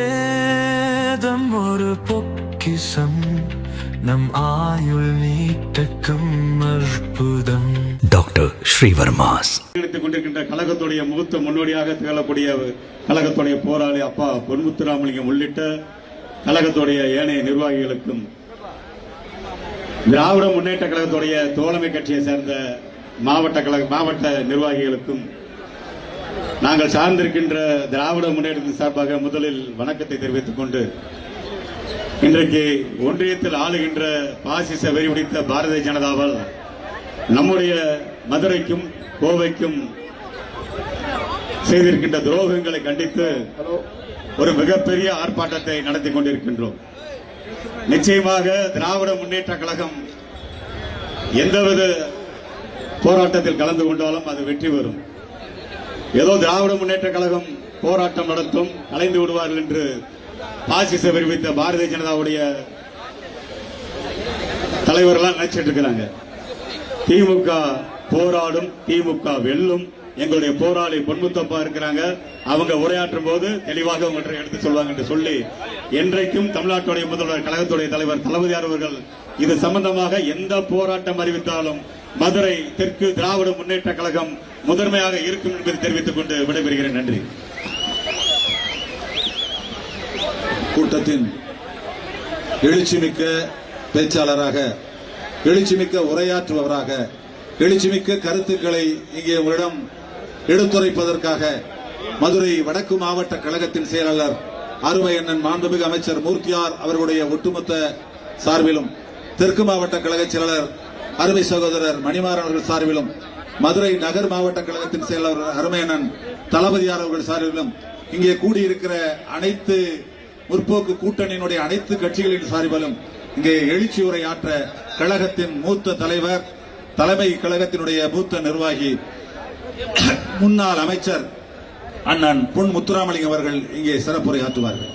ஆயுர்வேதம் ஒரு பொக்கிசம் நம் ஆயுள் நீட்டக்கும் அற்புதம். டாக்டர் ஸ்ரீவர்மாஸ். எடுத்துக் கொண்டிருக்கின்ற கழகத்துடைய மூத்த முன்னோடியாக திகழக்கூடிய கழகத்துடைய போராளி அப்பா பொன்முத்துராமலிங்கம் உள்ளிட்ட கழகத்துடைய ஏனைய நிர்வாகிகளுக்கும் திராவிட முன்னேற்ற கழகத்துடைய தோழமை கட்சியை சேர்ந்த மாவட்ட கழக மாவட்ட நிர்வாகிகளுக்கும் நாங்கள் சார்ந்திருக்கின்ற திராவிட முன்னேற்றத்தின் சார்பாக முதலில் வணக்கத்தை தெரிவித்துக் கொண்டு இன்றைக்கு ஒன்றியத்தில் ஆளுகின்ற பாசிச வெறிபிடித்த பாரதிய ஜனதாவால் நம்முடைய மதுரைக்கும் கோவைக்கும் செய்திருக்கின்ற துரோகங்களை கண்டித்து ஒரு மிகப்பெரிய ஆர்ப்பாட்டத்தை நடத்தி கொண்டிருக்கின்றோம். நிச்சயமாக திராவிட முன்னேற்ற கழகம் எந்தவித போராட்டத்தில் கலந்து கொண்டாலும் அது வெற்றி பெறும். ஏதோ திராவிட முன்னேற்ற கழகம் போராட்டம் நடத்தும் கலைந்து விடுவார்கள் என்று பாசிச விரிவித்த பாரதிய ஜனதாவுடைய தலைவர்கள்லாம் நினைச்சிட்டு இருக்கிறாங்க. திமுக போராடும் திமுக வெல்லும் எங்களுடைய போராளி பொன்முத்தப்பா இருக்கிறாங்க. அவங்க உரையாற்றும் போது தெளிவாக அவங்கள்ட்ட எடுத்து சொல்வாங்க என்று சொல்லி என்றைக்கும் தமிழ்நாட்டுடைய முதல்வர் கழகத்துடைய தலைவர் தளபதியார் அவர்கள் இது சம்பந்தமாக எந்த போராட்டம் அறிவித்தாலும் மதுரை தெற்கு திராவிட முன்னேற்ற கழகம் முதன்மையாக இருக்கும் என்பதை தெரிவித்துக் கொண்டு விடைபெறுகிறேன். நன்றி. கூட்டத்தின் எழுச்சிமிக்க பேச்சாளராக எழுச்சிமிக்க உரையாற்றுபவராக எழுச்சிமிக்க கருத்துக்களை இங்கே உங்களிடம் எடுத்துரைப்பதற்காக மதுரை வடக்கு மாவட்ட கழகத்தின் செயலாளர் அருமை அண்ணன் மாண்புமிகு அமைச்சர் மூர்த்தியார் அவர்களுடைய ஒட்டுமொத்த சார்பிலும் தெற்கு மாவட்ட கழக செயலாளர் அருமை சகோதரர் மணிமாறன் அவர்கள் சார்பிலும் மதுரை நகர் மாவட்ட கழகத்தின் செயலாளர் அருமையண்ணன் தளபதியார் அவர்கள் சார்பிலும் இங்கே கூடியிருக்கிற அனைத்து முற்போக்கு கூட்டணியினுடைய அனைத்து கட்சிகளின் சார்பிலும் இங்கே எழுச்சி உரையாற்ற கழகத்தின் மூத்த தலைவர் தலைமை கழகத்தினுடைய மூத்த நிர்வாகி முன்னாள் அமைச்சர் அண்ணன் பொன் முத்துராமலிங்கம் அவர்கள் இங்கே சிறப்புரை ஆற்றுவார்கள்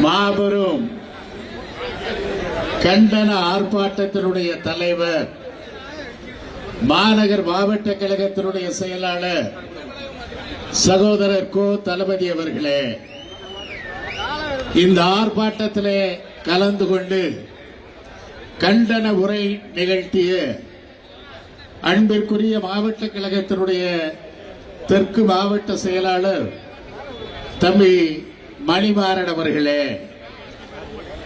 மாபெரும் கண்டன ஆர்ப்பாட்டத்தினுடைய தலைவர் மாநகர் மாவட்ட கழகத்தினுடைய செயலாளர் சகோதரர் கோ தளபதி அவர்களே. இந்த ஆர்ப்பாட்டத்திலே கலந்து கொண்டு கண்டன உரை நிகழ்த்திய அன்பிற்குரிய மாவட்ட கழகத்தினுடைய தெற்கு மாவட்ட செயலாளர் தம்பி மணிமாறன் அவர்களே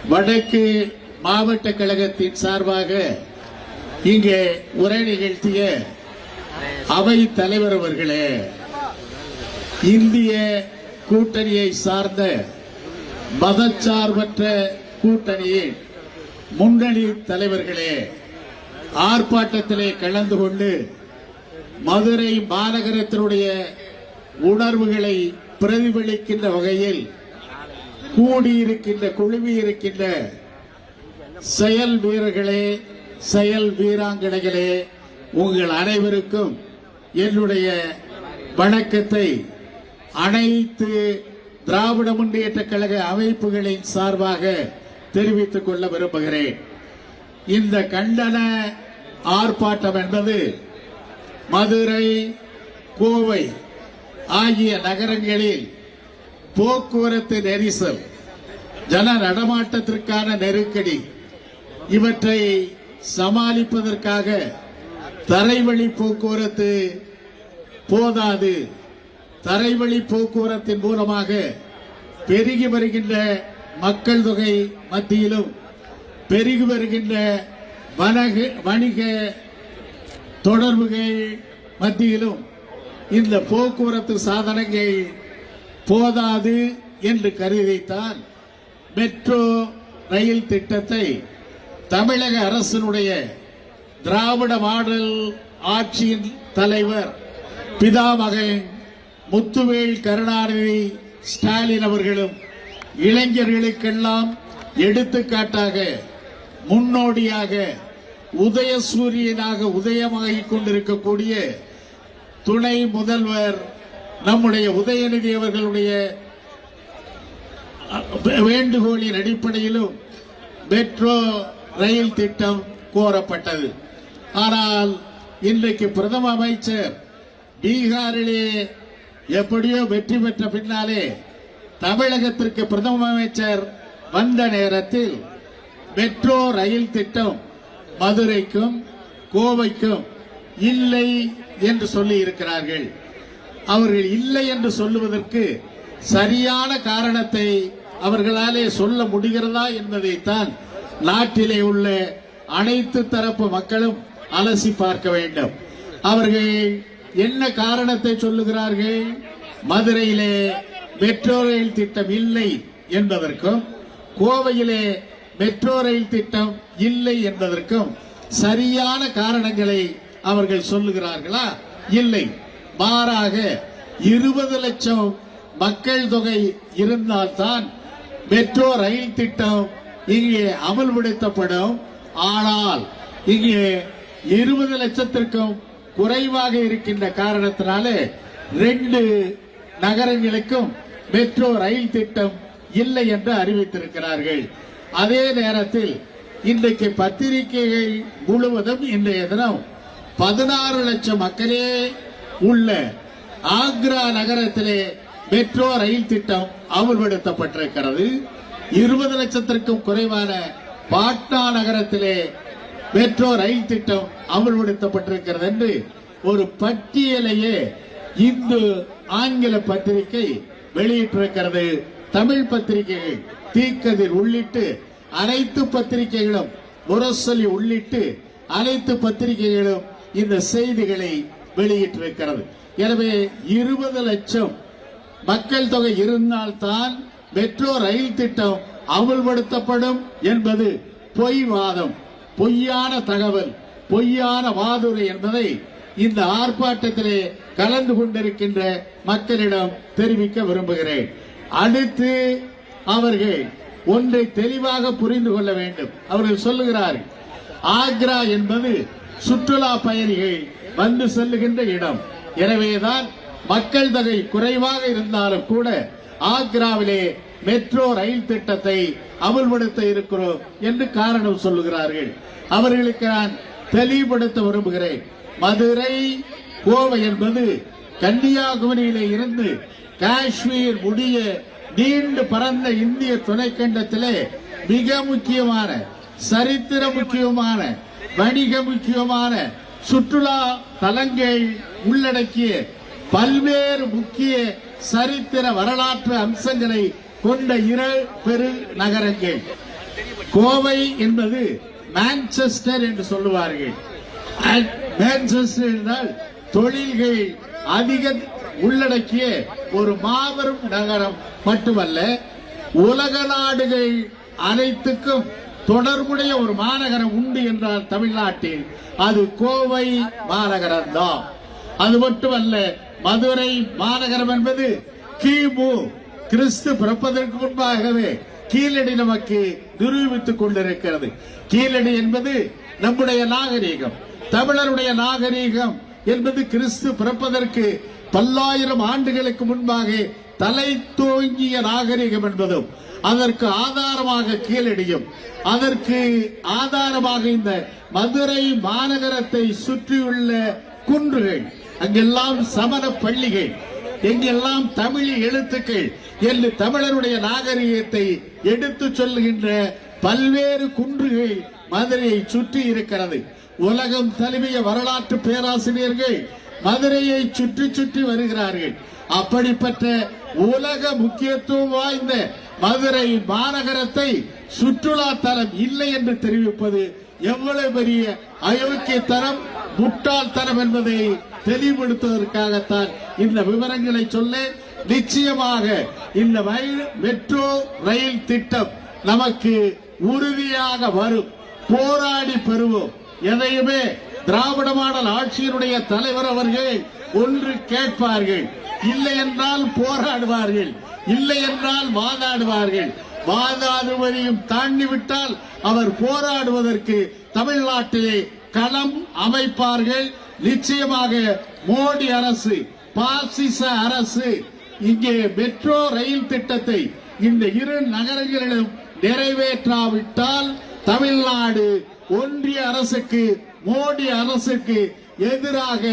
வடக்கு மாவட்ட கழகத்தின் சார்பாக இங்கே உரை நிகழ்த்திய அவை தலைவர் அவர்களே இந்திய கூட்டணியை சார்ந்த மதச்சார்பற்ற கூட்டணியின் முன்னணி தலைவர்களே ஆர்ப்பாட்டத்திலே கலந்து கொண்டு மதுரை மாநகரத்தினுடைய உணர்வுகளை பிரதிபலிக்கின்ற வகையில் கூடியிருக்கின்ற குழுமியிருக்கின்ற செயல் வீரர்களே செயல் வீராங்கனைகளே உங்கள் அனைவருக்கும் என்னுடைய வணக்கத்தை அனைத்து திராவிட முன்னேற்ற கழக அமைப்புகளின் சார்பாக தெரிவித்துக் கொள்ள விரும்புகிறேன். இந்த கண்டன ஆர்ப்பாட்டம் என்பது மதுரை கோவை ஆகிய நகரங்களில் போக்குவரத்து நெரிசல் ஜன நடமாட்டத்திற்கான நெருக்கடி இவற்றை சமாளிப்பதற்காக தரைவழி போக்குவரத்து போதாது. தரைவழி போக்குவரத்தின் மூலமாக பெருகி வருகின்ற மக்கள் தொகை மத்தியிலும் பெருகி வருகின்ற வனக வணிக தொடர்புகள் மத்தியிலும் இந்த போக்குவரத்து சாதனங்கள் போதாது என்று கருதித்தான் மெட்ரோ ரயில் திட்டத்தை தமிழக அரசினுடைய திராவிட மாடல் ஆட்சியின் தலைவர் பிதாமகன் முத்துவேல் கருணாநிதி ஸ்டாலின் அவர்களும் இளைஞர்களுக்கெல்லாம் எடுத்துக்காட்டாக முன்னோடியாக உதயசூரியனாக உதயமாகிக் கொண்டிருக்கக்கூடிய துணை முதல்வர் நம்முடைய உதயநிதி அவர்களுடைய வேண்டுகோளின் அடிப்படையிலும் மெட்ரோ ரயில் திட்டம் கோரப்பட்டது. ஆனால் இன்றைக்கு பிரதம அமைச்சர் பீகாரிலே எப்படியோ வெற்றி பெற்ற பின்னாலே தமிழகத்திற்கு பிரதம அமைச்சர் வந்த நேரத்தில் மெட்ரோ ரயில் திட்டம் மதுரைக்கும் கோவைக்கும் இல்லை என்று சொல்லி இருக்கிறார்கள். அவர்கள் இல்லை என்று சொல்லுவதற்கு சரியான காரணத்தை அவர்களாலே சொல்ல முடிகிறதா என்பதைத்தான் நாட்டிலே உள்ள அனைத்து தரப்பு மக்களும் அலசி பார்க்க வேண்டும். அவர்கள் என்ன காரணத்தை சொல்லுகிறார்கள்? மதுரையிலே மெட்ரோ ரயில் திட்டம் இல்லை என்பதற்கும் கோவையிலே மெட்ரோ ரயில் திட்டம் இல்லை என்பதற்கும் சரியான காரணங்களை அவர்கள் சொல்லுகிறார்களா? இல்லை. மாறாக இருபது லட்சம் மக்கள் தொகை இருந்தால்தான் மெட்ரோ ரயில் திட்டம் இங்கே அமல்படுத்தப்படும். ஆனால் இங்கே இருபது லட்சத்திற்கும் குறைவாக இருக்கின்ற காரணத்தினாலே ரெண்டு நகரங்களுக்கும் மெட்ரோ ரயில் திட்டம் இல்லை என்று அறிவித்திருக்கிறார்கள். அதே நேரத்தில் இன்றைக்கு பத்திரிகைகள் முழுவதும் இன்றைய தினம் பதினாறு லட்சம் மக்களே உள்ள ஆக்ரா நகரத்திலே மெட்ரோ ரயில் திட்டம் அமல்படுத்தப்பட்டிருக்கிறது. இருபது லட்சத்திற்கும் குறைவான பாட்னா நகரத்திலே மெட்ரோ ரயில் திட்டம் அமல்படுத்தப்பட்டிருக்கிறது என்று ஒரு பட்டியலையே இந்து ஆங்கில பத்திரிகை வெளியிட்டிருக்கிறது. தமிழ் பத்திரிகைகள் தீக்கதிர் உள்ளிட்டு அனைத்து பத்திரிகைகளும் முரசொலி உள்ளிட்டு அனைத்து பத்திரிகைகளும் இந்த செய்திகளை வெளியிட்டிருக்கிறது. எனவே இருபது லட்சம் மக்கள் தொகை இருந்தால்தான் மெட்ரோ ரயில் திட்டம் அமல்படுத்தப்படும் என்பது பொய் வாதம். பொய்யான தகவல் பொய்யான வாதுரை என்பதை இந்த ஆர்ப்பாட்டத்திலே கலந்து கொண்டிருக்கின்ற மக்களிடம் தெரிவிக்க விரும்புகிறேன். அடுத்து அவர்கள் ஒன்றை தெளிவாக புரிந்து கொள்ள வேண்டும். அவர்கள் சொல்லுகிறார்கள் ஆக்ரா என்பது சுற்றுலா பயணிகள் வந்து செல்லுகின்ற இடம். எனவேதான் மக்கள் தொகை குறைவாக இருந்தாலும் கூட ஆக்ராவிலே மெட்ரோ ரயில் திட்டத்தை அமல்படுத்த இருக்கிறோம் என்று காரணம் சொல்லுகிறார்கள். அவர்களுக்கு நான் தெளிவுபடுத்த விரும்புகிறேன். மதுரை கோவை என்பது கன்னியாகுமரியிலே இருந்து காஷ்மீர் முடிய நீண்டு பறந்த இந்திய துணைக்கண்டத்திலே மிக முக்கியமான சரித்திர முக்கியமான வணிக முக்கியமான சுற்றுலா தலங்கள் உள்ளடக்கிய பல்வேறு முக்கிய சரித்திர வரலாற்று அம்சங்களை கொண்ட இரு பெரு நகரங்கள் கோவை என்பது மான்செஸ்டர் என்று சொல்லுவார்கள். மான்செஸ்டர் என்றால் தொழில்கள் அதிக உள்ளடக்கிய ஒரு மாபெரும் நகரம் மட்டுமல்ல உலக நாடுகள் அனைத்துக்கும் தொடர்புடைய ஒரு மாநகரம் உண்டு என்றால் தமிழ்நாட்டில் அது கோவை மாநகரம் தான் அது மட்டுமல்ல மதுரை மாநகரம் என்பது கிமு. கிறிஸ்து பிறப்பதற்கு முன்பாகவே கீழடி நமக்கு நிரூபித்துக் கொண்டிருக்கிறது. கீழடி என்பது நம்முடைய நாகரீகம் தமிழருடைய நாகரீகம் என்பது கிறிஸ்து பிறப்பதற்கு பல்லாயிரம் ஆண்டுகளுக்கு முன்பாக தலை தோங்கிய நாகரிகம் என்பதும் அதற்கு ஆதாரமாக கீழடியும் அதற்கு ஆதாரமாக இந்த மதுரை மாநகரத்தை சுற்றியுள்ள குன்றுகள் அங்கெல்லாம் சமண பள்ளிகள் எங்கெல்லாம் தமிழ் எழுத்துக்கள் என்று தமிழருடைய நாகரிகத்தை எடுத்து சொல்லுகின்ற பல்வேறு குன்றுகள் மதுரையை சுற்றி இருக்கிறது. உலகம் தழுவிய வரலாற்று பேராசிரியர்கள் மதுரையை சுற்றி சுற்றி வருகிறார்கள். அப்படிப்பட்ட உலக முக்கியத்துவம் வாய்ந்த மதுரை மாநகரத்தை சுற்றுலா தலம் இல்லை என்று தெரிவிப்பது எவ்வளவு பெரிய அயோக்கியத்தனம் முட்டாள்தனம் என்பதை தெளிவுபடுத்துவதற்காகத்தான் இந்த விவரங்களை சொல்ல. நிச்சயமாக இந்த மெட்ரோ ரயில் திட்டம் நமக்கு உறுதியாக வரும். போராடி பெறுவோம். எதையுமே திராவிட மாடல் ஆட்சியினுடைய தலைவர் அவர்கள் ஒன்று கேட்பார்கள். இல்லை என்றால் போராடுவார்கள். இல்லை என்றால் வாதாடுவார்கள். வாதாடுவதையும் தாண்டி விட்டால் அவர் போராடுவதற்கு தமிழ்நாட்டிலே களம் அமைப்பார்கள். நிச்சயமாக மோடி அரசு பாசிச அரசு இங்கே மெட்ரோ ரயில் திட்டத்தை இந்த இரு நகரங்களிலும் நிறைவேற்றாவிட்டால் தமிழ்நாடு ஒன்றிய அரசுக்கு மோடி அரசுக்கு எதிராக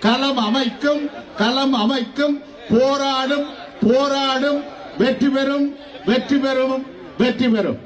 களம் அமைக்கும் களம் அமைக்கும் போராடும் போராடும் வெற்றி பெறும் வெற்றி பெறும் வெற்றி பெறும்.